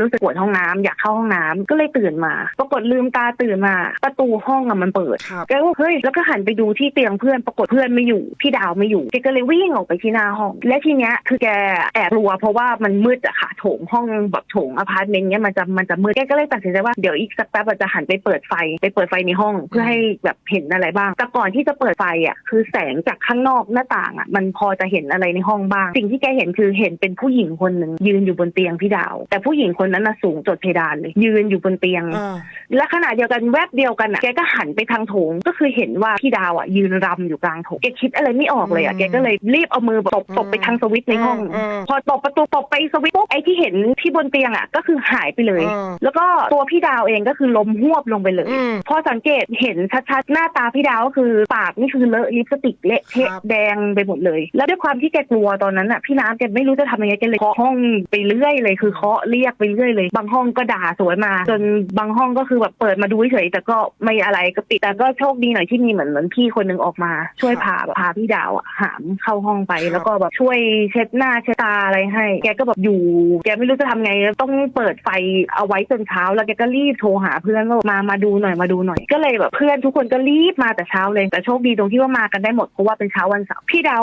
รู้สึกปวดห้องน้ำอยากเข้าห้องน้ำก็เลยตื่นมาปรากฏลืมตาตื่นมา ประตูห้องอะมันเปิดครับแกก็เฮ้ยแล้วก็หันไปดูที่เตียงเพื่อนปรากฏเพื่อนไม่อยู่พี่ดาวไม่อยู่แกก็เลยวิ่งออกไปที่หน้าห้อง และทีเนี้ยคือแกแอบกลัวเพราะว่ามันมืดอะค่ะโถงห้องแบบโถงอพาร์ตเมนต์เนี้ยมันจะมันจะมืดแกก็เลยตัดสินใจว่าเดี๋ยวอีกสักแป๊บอะจะหันไปเปิดไฟไปเปิดไฟในห้องเพื่อให้แบบเห็นอะไรบ้าง แต่ก่อนที่จะเปิดไฟอะคือแสงจากข้างนอกหน้าต่างอะมันพอจะเห็นอะไรในห้องบ้าง สิ่งที่แกเห็นคือเห็นเป็นผู้หญิงคนหนึ่งยืนอยู่บนเตียงพี่ดาว แต่ผู้หญิงคนนั้นน่ะสูงจดเพดานเลย ยืนอยู่บนเตียงอ่าและขณะเดียวกันแวบเดียวกันอะแกก็หันไปทางโถงก็คือเห็นว่าพี่ดาวอะยืนรำอยู่กลางโถงแกคิดอะไรไม่ออกเลยอะอืมแกก็เลยรีบเอามือตบอืมตบไปทางสวิตช์ในห้องอืมพอตบประตูตบไปสวิตช์ปุ๊บไอ้ที่เห็นที่บนเตียงอะก็คือหายไปเลยอืมแล้วก็ตัวพี่ดาวเองก็คือล้มหวบลงไปเลยอืมพอสังเกตเห็นชัดๆหน้าตาพี่ดาวก็คือปากนี่คือเลอะลิปสติกเละเทะครับแดงไปหมดเลย แล้วด้วยความที่แกกลัวตอนนั้นอะพี่น้ำแกไม่รู้จะทำยังไงแกเลยเคาะห้องไปเรื่อยเลยคือเคาะเรียกไปเรื่อยเลย บางห้องก็ด่าสวนมา จนบางห้องก็คือแบบเปิดมาดูเฉยๆแต่ก็ไม่อะไรก็ปิดแต่ก็โชคดีหน่อยที่มีเหมือนเหมือนพี่คนหนึงออกมา ช่วยพาแบบพาพี่ดาวอะหามเข้าห้องไปครับแล้วก็แบบช่วยเช็ดหน้าเช็ดตาอะไรให้ แกก็แบบอยู่ แกไม่รู้จะทำไงต้องเปิดไฟเอาไว้จนเช้า แล้วแกก็รีบโทรหาเพื่อนว่ามามาดูหน่อยมาดูหน่อยก็เลยแบบเพื่อนทุกคนก็รีบมาแต่เช้าเลยแต่โชคดีตรงที่ว่ามากันได้หมดเพราะว่าเป็นเช้าวันเสาร์พี่ดาว